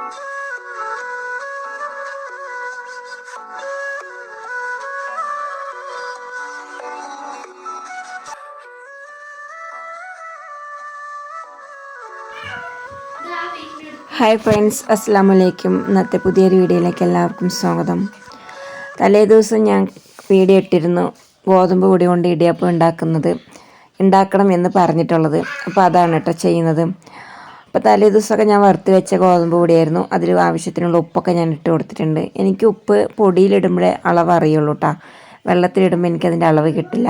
Hi friends അസ്സാം വലൈക്കും ഇന്നത്തെ പുതിയൊരു വീഡിയോയിലേക്ക് എല്ലാവർക്കും സ്വാഗതം. തലേ ദിവസം ഞാൻ വീഡിയോ ഇട്ടിരുന്നു ഗോതമ്പ് പൊടി കൊണ്ട് ഇടിയപ്പം ഉണ്ടാക്കുന്നത് ഉണ്ടാക്കണം എന്ന് പറഞ്ഞിട്ടുള്ളത്. അപ്പോൾ അതാണ് കേട്ടോ ചെയ്യുന്നത്. അപ്പോൾ തലേ ദിവസമൊക്കെ ഞാൻ വറുത്ത് വെച്ച ഗോതമ്പ് പൊടിയായിരുന്നു. അതിൽ ആവശ്യത്തിനുള്ള ഉപ്പൊക്കെ ഞാൻ ഇട്ട് കൊടുത്തിട്ടുണ്ട്. എനിക്ക് ഉപ്പ് പൊടിയിലിടുമ്പോഴേ അളവ് അറിയുള്ളൂ കേട്ടോ വെള്ളത്തിലിടുമ്പോൾ എനിക്കതിന്റെ അളവ് കിട്ടില്ല.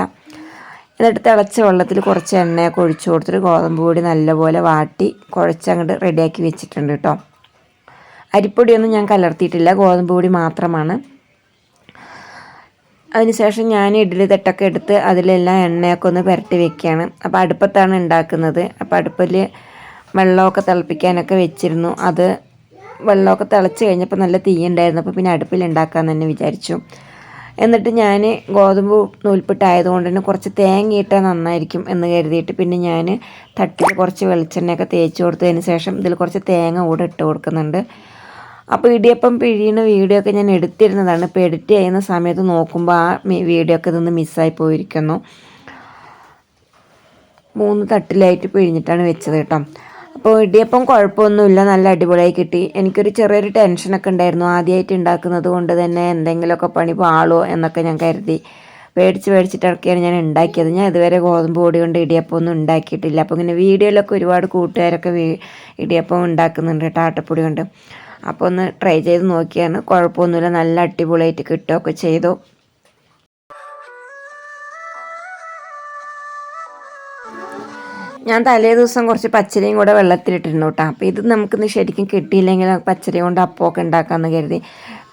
എന്നിട്ട് തിളച്ച വെള്ളത്തിൽ കുറച്ച് എണ്ണയൊക്കെ ഒഴിച്ചു കൊടുത്തിട്ട് ഗോതമ്പ് പൊടി നല്ലപോലെ വാട്ടി കുഴച്ചങ്ങോട്ട് റെഡിയാക്കി വെച്ചിട്ടുണ്ട് കേട്ടോ അരിപ്പൊടിയൊന്നും ഞാൻ കലർത്തിയിട്ടില്ല. ഗോതമ്പ് പൊടി മാത്രമാണ്. അതിനുശേഷം ഞാൻ ഇഡ്ഡലി തട്ടൊക്കെ എടുത്ത് അതിലെല്ലാം എണ്ണയൊക്കെ ഒന്ന് പുരട്ടി വെക്കുകയാണ് അപ്പോൾ അടുപ്പത്താണ് ഉണ്ടാക്കുന്നത്. അപ്പോൾ അടുപ്പിൽ വെള്ളമൊക്കെ തിളപ്പിക്കാനൊക്കെ വെച്ചിരുന്നു. അത് വെള്ളമൊക്കെ തിളച്ച് കഴിഞ്ഞപ്പോൾ നല്ല തീ ഉണ്ടായിരുന്നു അപ്പോൾ പിന്നെ അടുപ്പിൽ ഉണ്ടാക്കാമെന്ന് തന്നെ വിചാരിച്ചു. എന്നിട്ട് ഞാൻ ഗോതമ്പ് നൂൽപ്പിട്ടായതുകൊണ്ട് തന്നെ കുറച്ച് തേങ്ങയിട്ടാൽ നന്നായിരിക്കും എന്ന് കരുതിയിട്ട് പിന്നെ ഞാൻ തട്ടിൽ കുറച്ച് വെളിച്ചെണ്ണയൊക്കെ തേച്ച് കൊടുത്തതിന് ശേഷം ഇതിൽ കുറച്ച് തേങ്ങ കൂടെ ഇട്ട് കൊടുക്കുന്നുണ്ട്. അപ്പോൾ ഇടിയപ്പം പിഴിയുന്ന വീഡിയോ ഒക്കെ ഞാൻ എടുത്തിരുന്നതാണ്. ഇപ്പോൾ എഡിറ്റ് ചെയ്യുന്ന സമയത്ത് നോക്കുമ്പോൾ ആ വീഡിയോ ഒക്കെ ഇതൊന്ന് മിസ്സായി പോയിരിക്കുന്നു. മൂന്ന് തട്ടിലായിട്ട് പിഴിഞ്ഞിട്ടാണ് വെച്ചത് കേട്ടോ. അപ്പോൾ ഇടിയപ്പം കുഴപ്പമൊന്നുമില്ല. നല്ല അടിപൊളിയായി കിട്ടി. എനിക്കൊരു ചെറിയൊരു ടെൻഷനൊക്കെ ഉണ്ടായിരുന്നു. ആദ്യമായിട്ട് ഉണ്ടാക്കുന്നത് കൊണ്ട് തന്നെ എന്തെങ്കിലുമൊക്കെ പണി പാളോ എന്നൊക്കെ ഞാൻ കരുതി. പേടിച്ച് പേടിച്ചിട്ടൊക്കെയാണ് ഞാൻ ഉണ്ടാക്കിയത്. ഞാൻ ഇതുവരെ ഗോതമ്പ് പൊടി കൊണ്ട് ഇടിയപ്പം ഒന്നും ഉണ്ടാക്കിയിട്ടില്ല. അപ്പോൾ ഇങ്ങനെ വീഡിയോയിലൊക്കെ ഒരുപാട് കൂട്ടുകാരൊക്കെ ഇടിയപ്പം ഉണ്ടാക്കുന്നുണ്ട് കേട്ടോ ആട്ടപ്പൊടി കൊണ്ട്. അപ്പോൾ ഒന്ന് ട്രൈ ചെയ്ത് നോക്കിയാണ്. കുഴപ്പമൊന്നുമില്ല. നല്ല അടിപൊളിയായിട്ട് കിട്ടുകയൊക്കെ ചെയ്തു. ഞാൻ തലേ ദിവസം കുറച്ച് പച്ചരിയും കൂടെ വെള്ളത്തിലിട്ടിരുന്നു കേട്ടോ. അപ്പോൾ ഇത് നമുക്കിന്ന് ശരിക്കും കിട്ടിയില്ലെങ്കിൽ പച്ചരി കൊണ്ട് അപ്പമൊക്കെ ഉണ്ടാക്കാമെന്ന് കരുതി.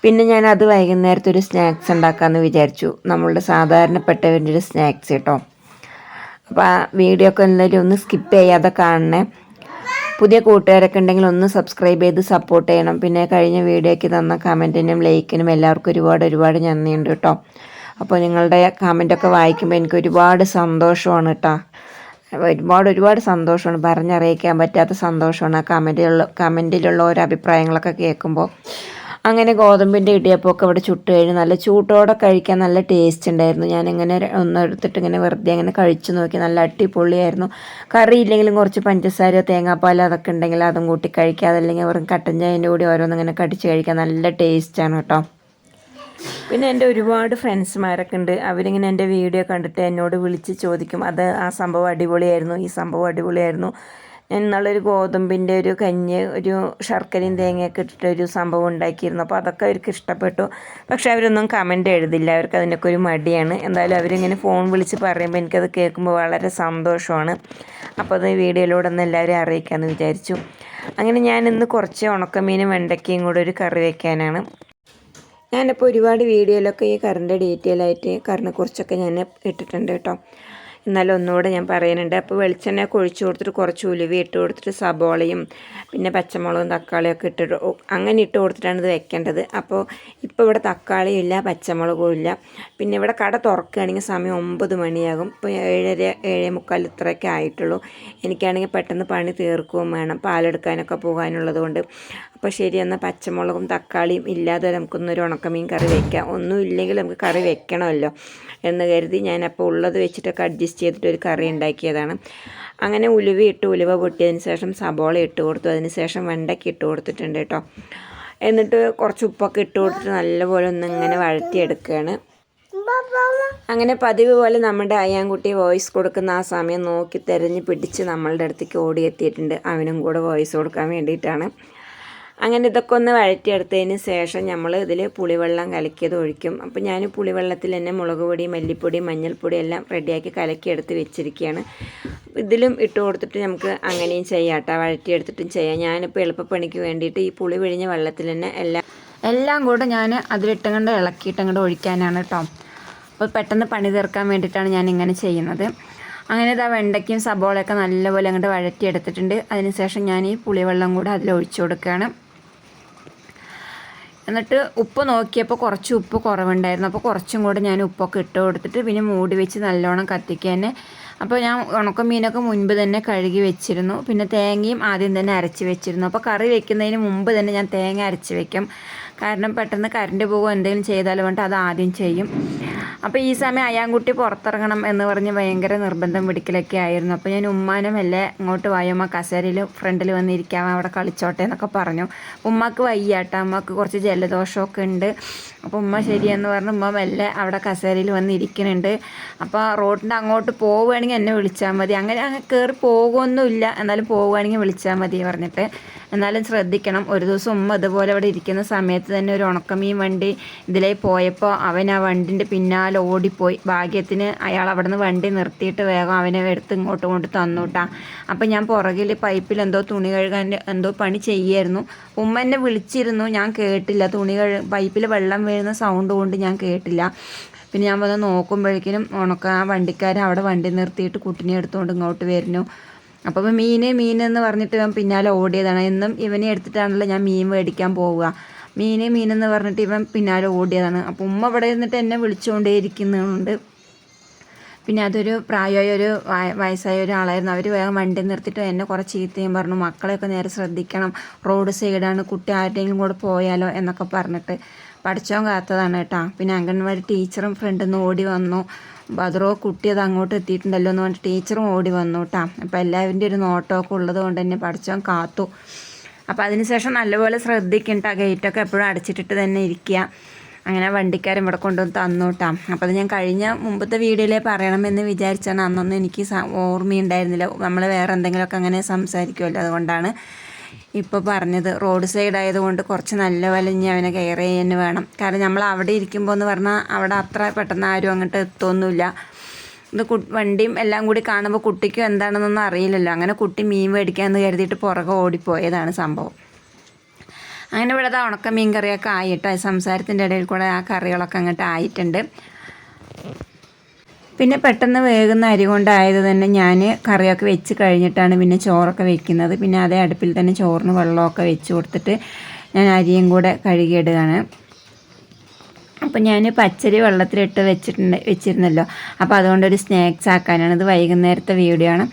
പിന്നെ ഞാൻ അത് വൈകുന്നേരത്തെ ഒരു സ്നാക്സ് ഉണ്ടാക്കാമെന്ന് വിചാരിച്ചു. നമ്മളുടെ സാധാരണപ്പെട്ടവന്റെ ഒരു സ്നാക്സ് കേട്ടോ. അപ്പോൾ ആ വീഡിയോ ഒക്കെ എന്തായാലും ഒന്ന് സ്കിപ്പ് ചെയ്യാതെ കാണണേ. പുതിയ കൂട്ടുകാരൊക്കെ ഉണ്ടെങ്കിൽ ഒന്ന് സബ്സ്ക്രൈബ് ചെയ്ത് സപ്പോർട്ട് ചെയ്യണം. പിന്നെ കഴിഞ്ഞ വീഡിയോയ്ക്ക് തന്ന കമന്റിനും ലൈക്കിനും എല്ലാവർക്കും ഒരുപാട് ഒരുപാട് നന്ദിയുണ്ട് കേട്ടോ. അപ്പോൾ നിങ്ങളുടെ കമന്റൊക്കെ വായിക്കുമ്പോൾ എനിക്ക് ഒരുപാട് സന്തോഷമാണ് കേട്ടോ. ഒരുപാട് ഒരുപാട് സന്തോഷമാണ്. പറഞ്ഞറിയിക്കാൻ പറ്റാത്ത സന്തോഷമാണ് ആ കമന്റിലുള്ള കമന്റിലുള്ള ഓരോ അഭിപ്രായങ്ങളൊക്കെ കേൾക്കുമ്പോൾ അങ്ങനെ ഗോതമ്പിന്റെ ഇടിയപ്പമൊക്കെ ഇവിടെ ചുട്ട് കഴിഞ്ഞ് നല്ല ചൂട്ടോടെ കഴിക്കാൻ നല്ല ടേസ്റ്റ് ഉണ്ടായിരുന്നു. ഞാനിങ്ങനെ ഒന്നെടുത്തിട്ട് ഇങ്ങനെ വെറുതെ അങ്ങനെ കഴിച്ചു നോക്കി. നല്ല അടിപൊളിയായിരുന്നു. കറി ഇല്ലെങ്കിലും കുറച്ച് പഞ്ചസാര തേങ്ങാപ്പാൽ അതൊക്കെ ഉണ്ടെങ്കിൽ അതും കൂട്ടി കഴിക്കുക അതല്ലെങ്കിൽ വെറും കട്ടൻ ചായന്റെ കൂടി ഓരോന്നിങ്ങനെ കടിച്ച് കഴിക്കാൻ നല്ല ടേസ്റ്റാണ് കേട്ടോ. പിന്നെ എന്റെ ഒരുപാട് ഫ്രണ്ട്സ്മാരൊക്കെ ഉണ്ട്. അവരിങ്ങനെ എന്റെ വീഡിയോ കണ്ടിട്ട് എന്നോട് വിളിച്ച് ചോദിക്കും. അത് ആ സംഭവം അടിപൊളിയായിരുന്നു ഈ സംഭവം അടിപൊളിയായിരുന്നു. എന്നുള്ളൊരു ഗോതമ്പിന്റെ ഒരു കഞ്ഞ് ഒരു ശർക്കരയും തേങ്ങയൊക്കെ ഇട്ടിട്ട് ഒരു സംഭവം ഉണ്ടാക്കിയിരുന്നു. അപ്പോൾ അതൊക്കെ അവർക്ക് ഇഷ്ടപ്പെട്ടു. പക്ഷേ അവരൊന്നും കമന്റ് എഴുതില്ല. അവർക്ക് അതിനൊക്കെ ഒരു മടിയാണ്. എന്തായാലും അവരിങ്ങനെ ഫോൺ വിളിച്ച് പറയുമ്പോൾ എനിക്കത് കേൾക്കുമ്പോൾ വളരെ സന്തോഷമാണ്. അപ്പോൾ അത് വീഡിയോയിലൂടെ ഒന്ന് എല്ലാവരും അറിയിക്കാമെന്ന് വിചാരിച്ചു. അങ്ങനെ ഞാൻ ഇന്ന് കുറച്ച് ഉണക്കമീനും വെണ്ടയ്ക്കയും കൂടെ ഒരു കറി വയ്ക്കാനാണ് ഞാനിപ്പോൾ ഒരുപാട് വീഡിയോയിലൊക്കെ ഈ കറിന്റെ ഡീറ്റെയിൽ ആയിട്ട് കറിനെക്കുറിച്ചൊക്കെ ഞാൻ ഇട്ടിട്ടുണ്ട് കേട്ടോ. എന്നാലും ഒന്നുകൂടെ ഞാൻ പറയുന്നുണ്ട്. അപ്പോൾ വെളിച്ചെണ്ണ ഒഴിച്ചു കൊടുത്തിട്ട് കുറച്ച് ഉലുവ ഇട്ട് കൊടുത്തിട്ട് സബോളയും പിന്നെ പച്ചമുളകും തക്കാളിയും ഒക്കെ ഇട്ടിട്ട് അങ്ങനെ ഇട്ട് കൊടുത്തിട്ടാണ് ഇത് വെക്കേണ്ടത്. അപ്പോൾ ഇപ്പോൾ ഇവിടെ തക്കാളിയും ഇല്ല പച്ചമുളകും ഇല്ല. പിന്നെ ഇവിടെ കട തുറക്കുകയാണെങ്കിൽ സമയം ഒമ്പത് മണിയാകും. ഇപ്പോൾ ഏഴര ഏഴേ മുക്കാൽ ഇത്രയൊക്കെ ആയിട്ടുള്ളൂ. എനിക്കാണെങ്കിൽ പെട്ടെന്ന് പണി തീർക്കുകയും വേണം. പാലെടുക്കാനൊക്കെ പോകാനുള്ളത് കൊണ്ട് അപ്പോൾ ശരി എന്നാൽ പച്ചമുളകും തക്കാളിയും ഇല്ലാതെ നമുക്കൊന്നൊരു ഉണക്കമീൻ കറി വെക്കാം. ഒന്നും ഇല്ലെങ്കിൽ നമുക്ക് കറി വെക്കണമല്ലോ എന്ന് കരുതി ഞാൻ അപ്പോൾ ഉള്ളത് വെച്ചിട്ടൊക്കെ അഡ്ജസ്റ്റ് ചെയ്തിട്ട് ഒരു കറി ഉണ്ടാക്കിയതാണ്. അങ്ങനെ ഉലുവ ഇട്ട് ഉലുവ പൊട്ടിയതിന് ശേഷം സബോള ഇട്ട് കൊടുത്തു. അതിന് ശേഷം വെണ്ടയ്ക്ക് ഇട്ട് കൊടുത്തിട്ടുണ്ട് കേട്ടോ. എന്നിട്ട് കുറച്ച് ഉപ്പൊക്കെ ഇട്ട് കൊടുത്തിട്ട് നല്ലപോലെ ഒന്ന് ഇങ്ങനെ വഴറ്റിയെടുക്കുകയാണ്. അങ്ങനെ പതിവ് പോലെ നമ്മുടെ അയ്യാൻകുട്ടി വോയിസ് കൊടുക്കുന്ന ആ സമയം നോക്കി തിരഞ്ഞ് പിടിച്ച് നമ്മളുടെ അടുത്തേക്ക് ഓടിയെത്തിയിട്ടുണ്ട്. അവനും കൂടെ വോയിസ് കൊടുക്കാൻ വേണ്ടിയിട്ടാണ്. അങ്ങനെ ഇതൊക്കെ ഒന്ന് വഴറ്റിയെടുത്തതിന് ശേഷം നമ്മൾ ഇതിൽ പുളിവെള്ളം കലക്കിയത് ഒഴിക്കും. അപ്പോൾ ഞാൻ പുളിവെള്ളത്തിൽ തന്നെ മുളക് പൊടി മല്ലിപ്പൊടി മഞ്ഞൾപ്പൊടി എല്ലാം റെഡിയാക്കി കലക്കിയെടുത്ത് വെച്ചിരിക്കുകയാണ് ഇതിലും ഇട്ട് കൊടുത്തിട്ട് നമുക്ക് അങ്ങനെയും ചെയ്യാം കേട്ടോ. വഴറ്റിയെടുത്തിട്ടും ചെയ്യാം. ഞാനിപ്പോൾ എളുപ്പപ്പണിക്ക് വേണ്ടിയിട്ട് ഈ പുളി പിഴിഞ്ഞ വെള്ളത്തിൽ തന്നെ എല്ലാം എല്ലാം കൂടെ ഞാൻ അതിലിട്ടങ്ങണ്ട് ഇളക്കിയിട്ടങ്ങണ്ട് ഒഴിക്കാനാണ് കേട്ടോ. അപ്പോൾ പെട്ടെന്ന് പണി തീർക്കാൻ വേണ്ടിയിട്ടാണ് ഞാൻ ഇങ്ങനെ ചെയ്യുന്നത്. അങ്ങനെ ഇതാ വെണ്ടയ്ക്കും സബോളയൊക്കെ നല്ലപോലെ അങ്ങോട്ട് വഴറ്റിയെടുത്തിട്ടുണ്ട്. അതിനുശേഷം ഞാൻ ഈ പുളിവെള്ളം കൂടെ അതിൽ ഒഴിച്ചു കൊടുക്കുകയാണ്. എന്നിട്ട് ഉപ്പ് നോക്കിയപ്പോൾ കുറച്ച് ഉപ്പ് കുറവുണ്ടായിരുന്നു. അപ്പോൾ കുറച്ചും കൂടെ ഞാൻ ഉപ്പൊക്കെ ഇട്ട് കൊടുത്തിട്ട് പിന്നെ മൂടി വെച്ച് നല്ലോണം കത്തിക്കുക തന്നെ അപ്പോൾ ഞാൻ ഉണക്ക മീനൊക്കെ മുൻപ് തന്നെ കഴുകി വെച്ചിരുന്നു. പിന്നെ തേങ്ങയും ആദ്യം തന്നെ അരച്ച് വെച്ചിരുന്നു. അപ്പോൾ കറി വെക്കുന്നതിന് മുമ്പ് തന്നെ ഞാൻ തേങ്ങ അരച്ച് വെക്കും. കാരണം പെട്ടെന്ന് കറണ്ട് പോകുമോ എന്തെങ്കിലും ചെയ്താലും വേണ്ട അത് ആദ്യം ചെയ്യും. അപ്പോൾ ഈ സമയം അയാൻകുട്ടി പുറത്തിറങ്ങണം എന്ന് പറഞ്ഞ് ഭയങ്കര നിർബന്ധം പിടിക്കലൊക്കെ ആയിരുന്നു. അപ്പോൾ ഞാൻ ഉമ്മാനും മെല്ലെ ഇങ്ങോട്ട് വായുമ്മ കസേരയിൽ ഫ്രണ്ടിൽ വന്നിരിക്കാം അവിടെ കളിച്ചോട്ടെ എന്നൊക്കെ പറഞ്ഞു. ഉമ്മക്ക് വയ്യാട്ടോ അമ്മയ്ക്ക് കുറച്ച് ജലദോഷമൊക്കെ ഉണ്ട്. അപ്പോൾ ഉമ്മ ശരിയെന്ന് പറഞ്ഞ് ഉമ്മ മെല്ലെ അവിടെ കസേരയിൽ വന്നിരിക്കുന്നുണ്ട്. അപ്പോൾ റോഡിന്റെ അങ്ങോട്ട് പോവുകയാണെങ്കിൽ എന്നെ വിളിച്ചാൽ മതി. അങ്ങനെ അങ്ങ് കയറി പോകുമൊന്നുമില്ല എന്നാലും പോവുകയാണെങ്കിൽ വിളിച്ചാൽ മതി പറഞ്ഞിട്ട്. എന്നാലും ശ്രദ്ധിക്കണം ഒരു ദിവസം ഉമ്മ അതുപോലെ അവിടെ ഇരിക്കുന്ന സമയത്ത് തന്നെ ഒരു ഉണക്കമീൻ വണ്ടി ഇതിലേ പോയപ്പോൾ അവൻ ആ വണ്ടിന്റെ പിന്നാലെ ഓടിപ്പോയി. ഭാഗ്യത്തിന് അയാൾ അവിടെ നിന്ന് വണ്ടി നിർത്തിയിട്ട് വേഗം അവനെ എടുത്ത് ഇങ്ങോട്ട് തന്നുട്ടാ. അപ്പം ഞാൻ പുറകിൽ പൈപ്പിൽ എന്തോ തുണി കഴുകാൻ എന്തോ പണി ചെയ്യായിരുന്നു. ഉമ്മ എന്നെ വിളിച്ചിരുന്നു. ഞാൻ കേട്ടില്ല. തുണി കഴു പൈപ്പിൽ വെള്ളം വീഴുന്ന സൗണ്ട് കൊണ്ട് ഞാൻ കേട്ടില്ല. പിന്നെ ഞാൻ വന്ന് നോക്കുമ്പോഴേക്കിനും ഉണക്ക ആ വണ്ടിക്കാരൻ അവിടെ വണ്ടി നിർത്തിയിട്ട് കുട്ടിനെ എടുത്തുകൊണ്ട് ഇങ്ങോട്ട് വരുന്നു. അപ്പോൾ മീൻ മീൻ എന്ന് പറഞ്ഞിട്ട് ഞാൻ പിന്നാലെ ഓടിയതാണ്. എന്നും ഇവനെ എടുത്തിട്ടാണല്ലോ ഞാൻ മീൻ മേടിക്കാൻ പോവുക. മീൻ മീനെന്ന് പറഞ്ഞിട്ട് ഇവൻ പിന്നാലെ ഓടിയതാണ്. അപ്പോൾ ഉമ്മ ഇവിടെ ഇരുന്നിട്ട് എന്നെ വിളിച്ചുകൊണ്ടേയിരിക്കുന്നുണ്ട് പിന്നെ അതൊരു പ്രായമായ ഒരു വയസ്സായ ഒരാളായിരുന്നു. അവർ വേഗം വണ്ടി നിർത്തിയിട്ട് എന്നെ കുറച്ച് ചീത്തയും പറഞ്ഞു. മക്കളെയൊക്കെ നേരെ ശ്രദ്ധിക്കണം. റോഡ് സൈഡാണ്. കുട്ടി ആരുടെയെങ്കിലും കൂടെ പോയാലോ എന്നൊക്കെ പറഞ്ഞിട്ട് പഠിച്ചോൻ കാത്തതാണ് കേട്ടോ. പിന്നെ അംഗൻവാടി ടീച്ചറും ഫ്രണ്ടിൽ നിന്ന് ഓടി വന്നു. ബദറോ കുട്ടി അത് അങ്ങോട്ട് എത്തിയിട്ടുണ്ടല്ലോ എന്ന് പറഞ്ഞിട്ട് ടീച്ചറും ഓടി വന്നു കേട്ടോ. അപ്പോൾ എല്ലാവരുടെ ഒരു നോട്ടമൊക്കെ ഉള്ളത് കൊണ്ട് തന്നെ പഠിച്ചോൻ കാത്തു. അപ്പോൾ അതിനുശേഷം നല്ലപോലെ ശ്രദ്ധിക്കണ്ട ഗേറ്റൊക്കെ എപ്പോഴും അടച്ചിട്ടിട്ട് തന്നെ ഇരിക്കുക. അങ്ങനെ വണ്ടിക്കാരൻ ഇവിടെ കൊണ്ടുവന്ന് തന്നു കേട്ടോ അപ്പോൾ അത് ഞാൻ കഴിഞ്ഞ മുമ്പത്തെ വീഡിയോയിലേ പറയണമെന്ന് വിചാരിച്ചാണ് അന്നൊന്നും എനിക്ക് ഓർമ്മയുണ്ടായിരുന്നില്ല. നമ്മൾ വേറെ എന്തെങ്കിലുമൊക്കെ അങ്ങനെ സംസാരിക്കുമല്ലോ അതുകൊണ്ടാണ് ഇപ്പോൾ പറഞ്ഞത്. റോഡ് സൈഡ് ആയതുകൊണ്ട് കുറച്ച് നല്ല വലിഞ്ഞ് അവനെ കെയർ ചെയ്യാൻ വേണം. കാരണം നമ്മൾ അവിടെ ഇരിക്കുമ്പോൾ എന്ന് പറഞ്ഞാൽ അവിടെ അത്ര പെട്ടെന്ന് ആരും അങ്ങോട്ട് എത്തൊന്നുമില്ല. ഇത് വണ്ടിയും എല്ലാം കൂടി കാണുമ്പോൾ കുട്ടിക്കും എന്താണെന്നൊന്നും അറിയില്ലല്ലോ. അങ്ങനെ കുട്ടി മീൻ മേടിക്കാമെന്ന് കരുതിയിട്ട് പുറകെ ഓടിപ്പോയതാണ് സംഭവം. അങ്ങനെ ഇവിടെ ഉണക്ക മീൻ കറിയൊക്കെ ആയിട്ട് സംസാരത്തിന്റെ ഇടയിൽ കൂടെ ആ കറികളൊക്കെ അങ്ങോട്ട് ആയിട്ടുണ്ട്. പിന്നെ പെട്ടെന്ന് വേകുന്ന അരി കൊണ്ടായത് തന്നെ ഞാൻ കറിയൊക്കെ വെച്ച് കഴിഞ്ഞിട്ടാണ് പിന്നെ ചോറൊക്കെ വെക്കുന്നത്. പിന്നെ അതേ അടുപ്പിൽ തന്നെ ചോറിന് വെള്ളമൊക്കെ വെച്ച് കൊടുത്തിട്ട് ഞാൻ അരിയും കൂടെ കഴുകിയിടുകയാണ്. അപ്പോൾ ഞാൻ പച്ചരി വെള്ളത്തിലിട്ട് വെച്ചിട്ടുണ്ട് വെച്ചിരുന്നല്ലോ. അപ്പോൾ അതുകൊണ്ടൊരു സ്നാക്സ് ആക്കാനാണ്. ഇത് വൈകുന്നേരത്തെ വീഡിയോ ആണ്.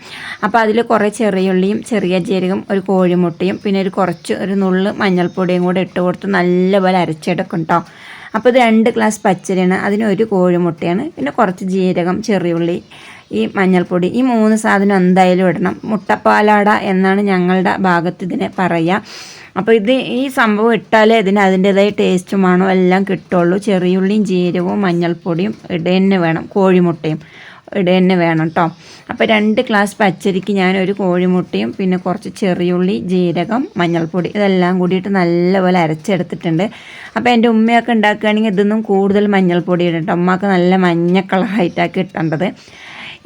അപ്പോൾ അതിൽ കുറേ ചെറിയുള്ളിയും ചെറിയ ജീരകം ഒരു കോഴിമുട്ടയും പിന്നെ ഒരു കുറച്ച് ഒരു നുള്ള് മഞ്ഞൾപ്പൊടിയും കൂടെ ഇട്ട് കൊടുത്ത് നല്ലപോലെ അരച്ചെടുക്കും കേട്ടോ അപ്പോൾ ഇത് രണ്ട് ഗ്ലാസ് പച്ചരിയാണ്. അതിന് ഒരു കോഴിമുട്ടയാണ്. പിന്നെ കുറച്ച് ജീരകം ചെറിയുള്ളി ഈ മഞ്ഞൾപ്പൊടി ഈ മൂന്ന് സാധനം എന്തായാലും ഇടണം. മുട്ടപ്പാലാട എന്നാണ് ഞങ്ങളുടെ ഭാഗത്ത് ഇതിനെ പറയുക അപ്പോൾ ഇത് ഈ സംഭവം ഇട്ടാലേ ഇതിന് അതിന്റേതായ ടേസ്റ്റും മണവും എല്ലാം കിട്ടുള്ളൂ. ചെറിയുള്ളിയും ജീരകവും മഞ്ഞൾപ്പൊടിയും ഇടേന്നെ വേണം. കോഴിമുട്ടയും ഇടേന്നെ വേണം കേട്ടോ അപ്പോൾ രണ്ട് ഗ്ലാസ് പച്ചരിക്ക് ഞാൻ ഒരു കോഴിമുട്ടയും പിന്നെ കുറച്ച് ചെറിയുള്ളി ജീരകം മഞ്ഞൾപ്പൊടി ഇതെല്ലാം കൂടിയിട്ട് നല്ലപോലെ അരച്ചെടുത്തിട്ടുണ്ട്. അപ്പോൾ എന്റെ ഉമ്മയൊക്കെ ഉണ്ടാക്കുകയാണെങ്കിൽ ഇതൊന്നും കൂടുതൽ മഞ്ഞൾപ്പൊടി ഇടട്ടോ ഉമ്മക്ക് നല്ല മഞ്ഞ കളറായിട്ടാണ് കിട്ടേണ്ടത്.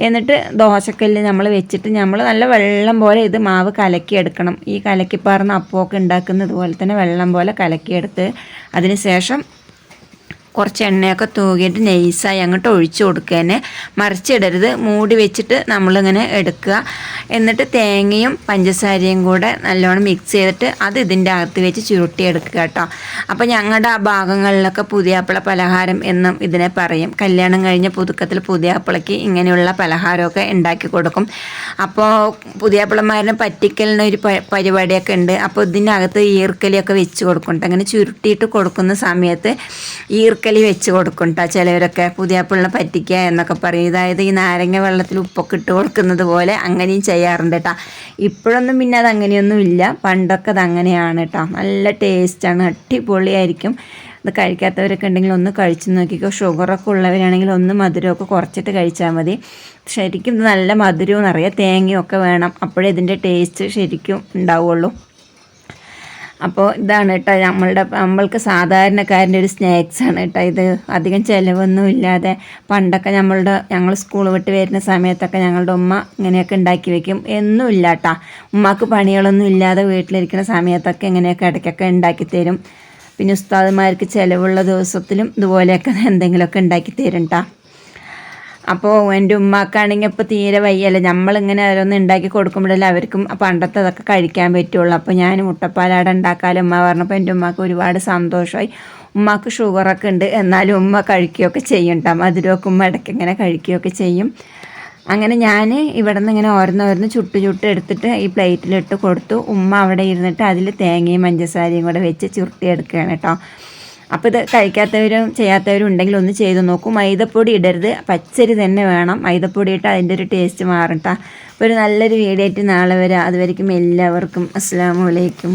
എന്നിട്ട് ദോശക്കല്ല് നമ്മൾ വെച്ചിട്ട് നമ്മൾ നല്ല വെള്ളം പോലെ ഇത് മാവ് കലക്കിയെടുക്കണം. ഈ കലക്കിപ്പാറുന്ന അപ്പമൊക്കെ ഉണ്ടാക്കുന്നത് പോലെ തന്നെ വെള്ളം പോലെ കലക്കിയെടുത്ത് അതിന് ശേഷം കുറച്ച് എണ്ണയൊക്കെ തൂകിയിട്ട് നെയ്സായി അങ്ങോട്ട് ഒഴിച്ചു കൊടുക്കുക തന്നെ മറിച്ചിടരുത്. മൂടി വെച്ചിട്ട് നമ്മളിങ്ങനെ എടുക്കുക. എന്നിട്ട് തേങ്ങയും പഞ്ചസാരയും കൂടെ നല്ലോണം മിക്സ് ചെയ്തിട്ട് അത് ഇതിന്റെ അകത്ത് വെച്ച് ചുരുട്ടിയെടുക്കുക കേട്ടോ. അപ്പോൾ ഞങ്ങളുടെ ആ ഭാഗങ്ങളിലൊക്കെ പുതിയാപ്പിള പലഹാരം എന്നും ഇതിനെ പറയും. കല്യാണം കഴിഞ്ഞ പുതുക്കത്തിൽ പുതിയാപ്പിളയ്ക്ക് ഇങ്ങനെയുള്ള പലഹാരമൊക്കെ ഉണ്ടാക്കി കൊടുക്കും. അപ്പോൾ പുതിയാപ്പിളമാരനെ പറ്റിക്കലിന് ഒരു പരിപാടിയൊക്കെ ഉണ്ട്. അപ്പോൾ ഇതിനകത്ത് ഈർക്കലിയൊക്കെ വെച്ച് കൊടുക്കും അങ്ങനെ ചുരുട്ടിയിട്ട് കൊടുക്കുന്ന സമയത്ത് ഈർക്ക ഉണക്കലി വെച്ച് കൊടുക്കും കേട്ടോ ചിലവരൊക്കെ പുതിയ പിള്ള പറ്റിക്കുക എന്നൊക്കെ പറയും. അതായത് ഈ നാരങ്ങ വെള്ളത്തിൽ ഉപ്പൊക്കെ ഇട്ട് കൊടുക്കുന്നത് പോലെ അങ്ങനെയും ചെയ്യാറുണ്ട് കേട്ടോ ഇപ്പോഴൊന്നും പിന്നെ അത് അങ്ങനെയൊന്നും ഇല്ല പണ്ടൊക്കെ അത് അങ്ങനെയാണ് കേട്ടോ നല്ല ടേസ്റ്റാണ്. അടിപൊളിയായിരിക്കും. ഇത് കഴിക്കാത്തവരൊക്കെ ഉണ്ടെങ്കിൽ ഒന്ന് കഴിച്ച് നോക്കിക്കോ. ഷുഗറൊക്കെ ഉള്ളവരാണെങ്കിൽ ഒന്ന് മധുരമൊക്കെ കുറച്ചിട്ട് കഴിച്ചാൽ മതി. ശരിക്കും നല്ല മധുരവും നിറയെ തേങ്ങയൊക്കെ വേണം. അപ്പോഴേ ഇതിന്റെ ടേസ്റ്റ് ശരിക്കും ഉണ്ടാവുള്ളൂ. അപ്പോൾ ഇതാണ് കേട്ടോ നമ്മളുടെ നമ്മൾക്ക് സാധാരണക്കാരന്റെ ഒരു സ്നാക്സാണ് കേട്ടോ ഇത്. അധികം ചിലവൊന്നും ഇല്ലാതെ പണ്ടൊക്കെ നമ്മളുടെ ഞങ്ങൾ സ്കൂൾ വിട്ട് വരുന്ന സമയത്തൊക്കെ ഞങ്ങളുടെ ഉമ്മ ഇങ്ങനെയൊക്കെ ഉണ്ടാക്കി വെക്കും. എന്നും ഇല്ല കേട്ടോ ഉമ്മക്ക് പണികളൊന്നും ഇല്ലാതെ വീട്ടിലിരിക്കുന്ന സമയത്തൊക്കെ ഇങ്ങനെയൊക്കെ ഇടയ്ക്കൊക്കെ ഉണ്ടാക്കി തരും. പിന്നെ ഉസ്താദുമാർക്ക് ചിലവുള്ള ദിവസത്തിലും ഇതുപോലെയൊക്കെ എന്തെങ്കിലുമൊക്കെ ഉണ്ടാക്കി തരും കേട്ടോ അപ്പോൾ എന്റെ ഉമ്മാക്കാണെങ്കിൽ ഇപ്പോൾ തീരെ വയ്യല്ല. നമ്മളിങ്ങനെ ഓരോന്ന് ഉണ്ടാക്കി കൊടുക്കുമ്പോഴല്ലേ അവർക്കും പണ്ടത്തെ അതൊക്കെ കഴിക്കാൻ പറ്റുള്ളൂ. അപ്പോൾ ഞാൻ മുട്ടപ്പാലാട ഉണ്ടാക്കാലും ഉമ്മ പറഞ്ഞപ്പോൾ എന്റെ ഉമ്മാക്ക് ഒരുപാട് സന്തോഷമായി ഉമ്മാക്ക് ഷുഗറൊക്കെ ഉണ്ട്. എന്നാലും ഉമ്മ കഴിക്കുകയൊക്കെ ചെയ്യണ്ട മധുരമൊക്കെ ഉമ്മ ഇടയ്ക്ക് ഇങ്ങനെ കഴിക്കുകയൊക്കെ ചെയ്യും. അങ്ങനെ ഞാൻ ഇവിടെ നിന്ന് ഇങ്ങനെ ഓരോന്നോരോന്ന് ചുട്ട് ചുട്ട് എടുത്തിട്ട് ഈ പ്ലേറ്റിലിട്ട് കൊടുത്തു. ഉമ്മ അവിടെ ഇരുന്നിട്ട് അതിൽ തേങ്ങയും പഞ്ചസാരയും കൂടെ വെച്ച് ചുരുട്ടിയെടുക്കുകയാണ് കേട്ടോ. അപ്പോൾ ഇത് കഴിക്കാത്തവരും ചെയ്യാത്തവരും ഉണ്ടെങ്കിൽ ഒന്ന് ചെയ്ത് നോക്കൂ. മൈദപ്പൊടി ഇടരുത്. പച്ചരി തന്നെ വേണം. മൈദപ്പൊടി ഇട്ട് അതിന്റെ ഒരു ടേസ്റ്റ് മാറട്ടാ ഒരു നല്ലൊരു വീഡിയോ ആയിട്ട് നാളെ വരാം. അതുവരേക്കും എല്ലാവർക്കും അസ്സാം വലൈക്കും